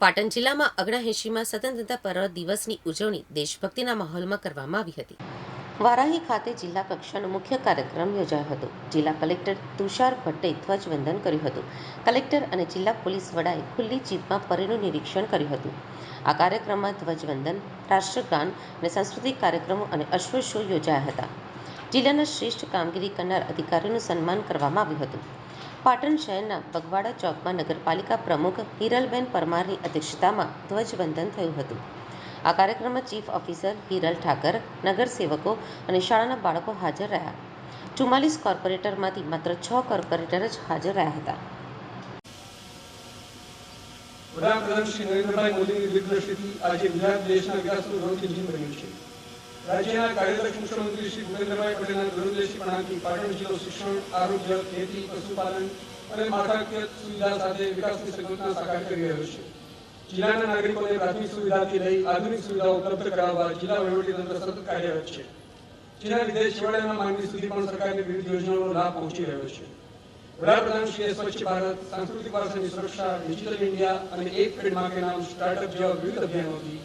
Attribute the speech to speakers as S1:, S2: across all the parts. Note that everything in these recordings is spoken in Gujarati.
S1: પાટણ જિલ્લામાં અગણાએંશીમાં સ્વતંત્રતા પર્વ દિવસની ઉજવણી દેશભક્તિના માહોલમાં કરવામાં આવી હતી. વારાહી ખાતે જિલ્લા કક્ષાનો મુખ્ય કાર્યક્રમ યોજાયો હતો. જિલ્લા કલેક્ટર તુષાર ભટ્ટે ધ્વજવંદન કર્યું હતું. કલેક્ટર અને જિલ્લા પોલીસ વડાએ ખુલ્લી જીપમાં પરેડનું નિરીક્ષણ કર્યું હતું. આ કાર્યક્રમમાં ધ્વજવંદન, રાષ્ટ્રગાન અને સાંસ્કૃતિક કાર્યક્રમો અને અશ્વ શો યોજાયા હતા. જિલ્લાના શ્રેષ્ઠ કામગીરી કરનાર અધિકારીઓનું સન્માન કરવામાં આવ્યું હતું. પાટણ શહેરના બગવાડા ચોકમાં નગરપાલિકા પ્રમુખ હિરલબેન પરમારની અધ્યક્ષતામાં ધ્વજવંદન થયું હતું. આ કાર્યક્રમમાં ચીફ ઓફિસર હિરલ ઠાકર, નગરસેવકો અને શાળાના બાળકો હાજર રહ્યા. ચુમ્માલીસ કોર્પોરેટરમાંથી માત્ર છ કોર્પોરેટર જ હાજર રહ્યા હતા.
S2: વડાપ્રધાન શ્રી નરેન્દ્રભાઈ મોદીની દિગ્દર્શિથી આજે ગુજરાત દેશના વિકાસનું નવું બન્યું છે. રાજ્યના કાર્યદક્ષ મુખ્યમંત્રી શ્રી ભૂપેન્દ્રભાઈ પટેલના દૂરદર્શીપણાથી પાટણ જિલ્લો શિક્ષણ, આરોગ્ય, ખેતી, પશુપાલન અને માળખાકીય સુવિધા સાથે વિકાસની સંકલ્પના સાકાર કરી રહ્યો છે. જિલ્લાના નાગરિકોને પ્રાથમિક સુવિધાથી લઈ આધુનિક સુવિધાઓ ઉપલબ્ધ કરાવવા જિલ્લા વહીવટીતંત્ર સતત કાર્યરત છે. જેના લીધે છેવાડાના માનવી સુધી પણ સરકારની વિવિધ યોજનાઓનો લાભ પહોંચી રહ્યો છે. વડાપ્રધાન શ્રી સ્વચ્છ ભારત, સાંસ્કૃતિક વારસાની સુરક્ષા ડિજિટલ ઇન્ડિયા અને એક પેડમાં નામ સ્ટાર્ટઅપ જેવા વિવિધ અભિયાનોથી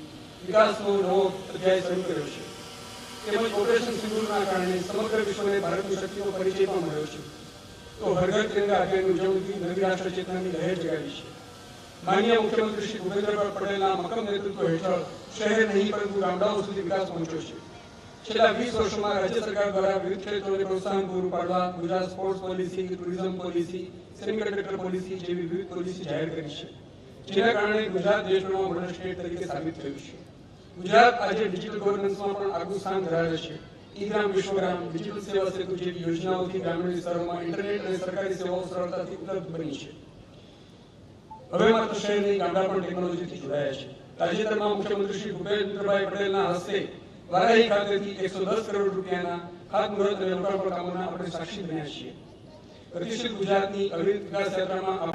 S2: વિકાસનો નવો અધ્યાય શરૂ કર્યો છે. તેમજ ઓપરેશન સિંદૂરના કારણે સમગ્ર વિશ્વને ભારતની શક્તિનો પરિચય પણ મળ્યો છે. તો હર તિરંગા અભિયાનની ઉજવણીથી નવી રાષ્ટ્ર ચેતનાની લહેર જગાવી છે. માનનીય મુખ્યમંત્રી શ્રી ભૂપેન્દ્રભાઈ પટેલના મક્કમ નેતૃત્વ હેઠળ શહેર નહીં, પરંતુ ગામડાઓ સુધી વિકાસ પહોંચ્યો છે. છેલ્લા વીસ વર્ષોમાં રાજ્ય સરકાર દ્વારા વિવિધ ક્ષેત્રોને પ્રોત્સાહન પૂરું પાડવા Gujarat sports policy, tourism policy, semiconductor policy જેવી વિવિધ પોલિસી જાહેર કરી છે. જેના કારણે ગુજરાત દેશનો મોડલ સ્ટેટ તરીકે સાબિત થયું છે. ગુજરાત આજે ડિજિટલ ગવર્નન્સમાં પણ આગવું સ્થાન ધરાવે છે. ઈ ગ્રામ વિશ્વગ્રામ ડિજિટલ સેવા સેતુ જેવી યોજનાઓથી ગ્રામીણ વિસ્તારોમાં ઇન્ટરનેટ અને સરકારી સેવાઓ સરળતાથી ઉપલબ્ધ બની છે. હવે માત્ર શહેર નહીં, ગામડા પણ ટેકનોલોજીથી જોડાયા છે. તાજેતરમાં મુખ્યમંત્રી શ્રી ભૂપેન્દ્રભાઈ પટેલના હસ્તે વારાહી ખાતેથી એકસો દસ કરોડ રૂપિયાના ખાતમુહૂર્ત અને લોકાર્પણ કામોના આપણે સાક્ષી બન્યા છીએ. ગતિશીલ ગુજરાતની અવિરત વિકાસ યાત્રામાં